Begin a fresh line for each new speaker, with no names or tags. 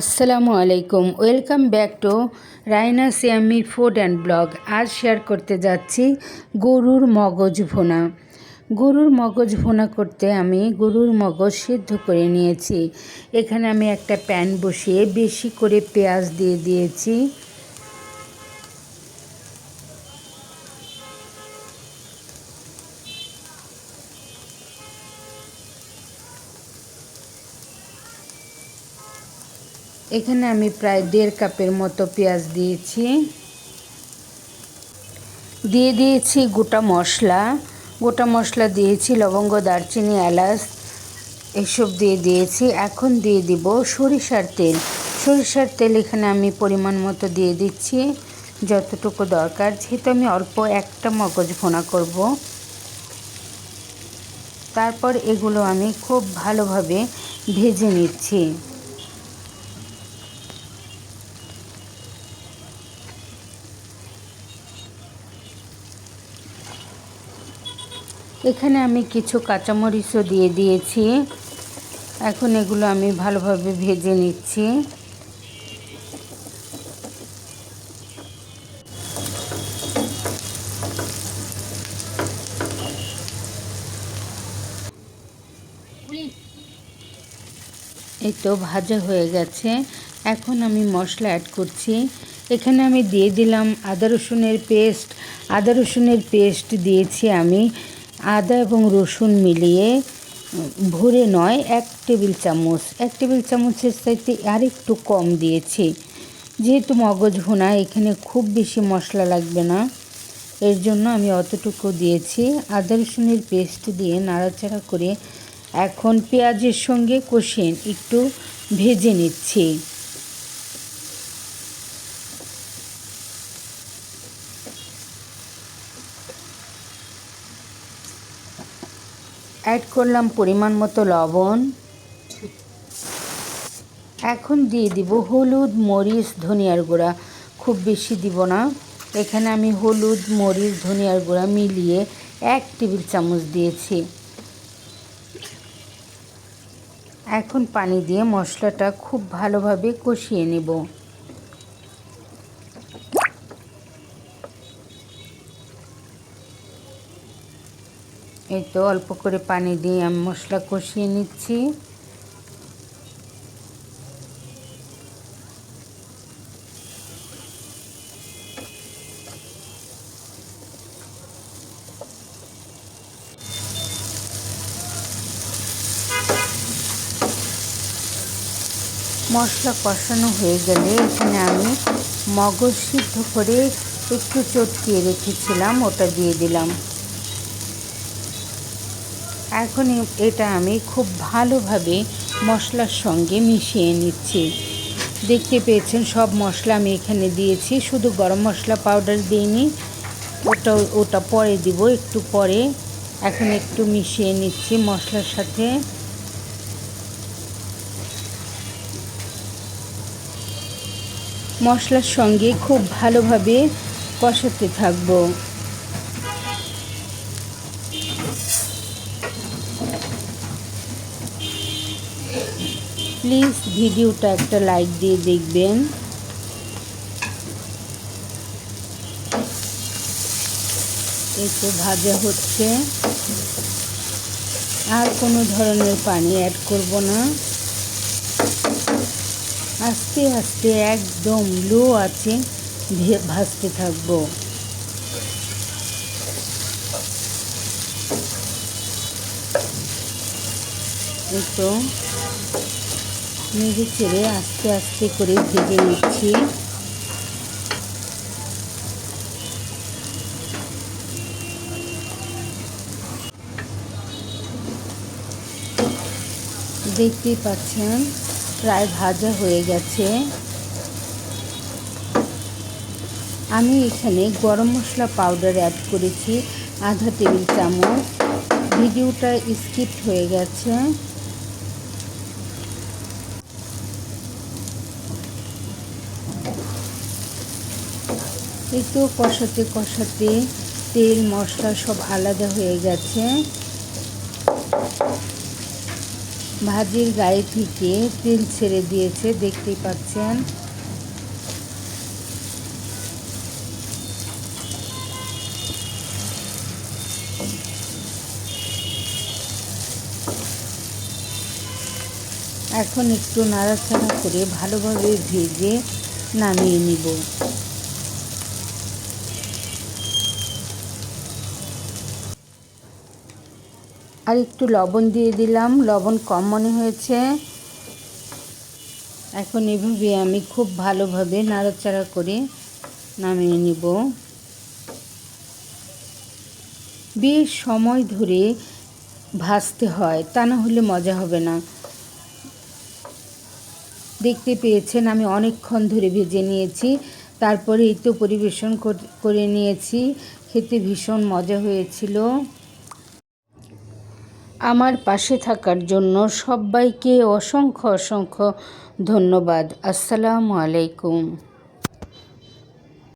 আসসালামু আলাইকুম। Welcome back to Raina Siami food and vlog. আজ শেয়ার করতে যাচ্ছি গরুর মগজ ভোনা। গরুর মগজ ভোনা করতে আমি গরুর মগজ সিদ্ধ করে নিয়েছি। এখানে আমি একটা প্যান বসিয়ে বেশি করে পেঁয়াজ দিয়ে দিয়েছি। এখানে আমি প্রায় দেড় কাপের মতো পেঁয়াজ দিয়েছি। দিয়ে দিয়েছি গোটা মশলা। গোটা মশলা দিয়েছি, লবঙ্গ, দারচিনি, এলাচ, এসব দিয়ে দিয়েছি। এখন দিয়ে দিব সরিষার তেল। সরিষার তেল এখানে আমি পরিমাণ মতো দিয়ে দিচ্ছি, যতটুকু দরকার। যেহেতু আমি অল্প একটা মগজ ভোনা করব। তারপর এগুলো আমি খুব ভালোভাবে ভেজে নিচ্ছি। এখানে আমি কিছু কাঁচামরিচও দিয়ে দিয়েছি। এখন এগুলো আমি ভালোভাবে ভেজে নিচ্ছি। এই তো ভাজা হয়ে গেছে। এখন আমি মশলা অ্যাড করছি। এখানে আমি দিয়ে দিলাম আদা রসুনের পেস্ট আদা রসুনের পেস্ট দিয়েছি আমি। আদা এবং রসুন মিলিয়ে ভরে নয়, এক টেবিল চামচ। এক টেবিল চামচের চাইতে আর একটু কম দিয়েছি। যেহেতু মগজ ভুনা, এখানে খুব বেশি মশলা লাগবে না। এর জন্য আমি অতটুকু দিয়েছি। আদা রসুনের পেস্ট দিয়ে নাড়াচাড়া করে এখন পেঁয়াজের সঙ্গে কষিয়ে একটু ভেজে নিচ্ছি। অ্যাড করলাম পরিমাণ মতো লবণ। এখন দিয়ে দিব হলুদ, মরিচ, ধনিয়ার গুঁড়া। খুব বেশি দিব না। এখানে আমি হলুদ, মরিচ, ধনিয়ার গুঁড়া মিলিয়ে এক টেবিল চামচ দিয়েছি। এখন পানি দিয়ে মশলাটা খুব ভালোভাবে কষিয়ে নেব। এই তো অল্প করে পানি দিয়ে আমি মশলা কষিয়ে নিচ্ছি। মশলা কষানো হয়ে গেলে এখানে আমি মগজ সিদ্ধ করে একটু চটকিয়ে রেখেছিলাম, ওটা দিয়ে দিলাম। এখন এটা আমি খুব ভালোভাবে মশলার সঙ্গে মিশিয়ে নিচ্ছি। দেখতে পেয়েছেন, সব মশলা আমি এখানে দিয়েছি। শুধু গরম মশলা পাউডার দিইনি। ওটা ওটা পরে দিব, একটু পরে। এখন একটু মিশিয়ে নিচ্ছি মশলার সাথে। মশলার সঙ্গে খুব ভালোভাবে কষাতে থাকব। প্লিজ ভিডিওটা একটা লাইক দিয়ে দেখবেন। একটু ভাজা হচ্ছে। আর কোনো ধরনের পানি অ্যাড করব না। আস্তে আস্তে একদম লো আছে ভাজতে থাকব। তো। নেড়ে চেড়ে আস্তে আস্তে করে ভেজে নিচ্ছি। দেখতেই পাচ্ছেন, প্রায় ভাজা হয়ে গেছে। আমি এখানে গরম মশলা পাউডার অ্যাড করেছি, আধা টেবিল চামচ। ভিডিওটা স্কিপ হয়ে গেছে। তো কষাতে কষাতে তেল, মশলা সব আলাদা হয়ে গেছে। ভাজির গায়ে থেকে তেল ছেড়ে দিয়েছে, দেখতেই পাচ্ছেন। এখন একটু নাড়াচাড়া করে ভালোভাবে ভেজে নামিয়ে নিব। আর একটু লবণ দিয়ে দিলাম। লবণ কম মনে হয়েছে। এখন এভাবে আমি খুব ভালোভাবে নাড়াচাড়া করে নামিয়ে নিব। বেশ সময় ধরে ভাজতে হয়, তা না হলে মজা হবে না। দেখতে পেয়েছেন, আমি অনেকক্ষণ ধরে ভেজে নিয়েছি। তারপরে এই তো পরিবেশন করে নিয়েছি। খেতে ভীষণ মজা হয়েছিল। আমার পাশে থাকার জন্য সবাইকে অসংখ্য অসংখ্য ধন্যবাদ। আসসালামু আলাইকুম।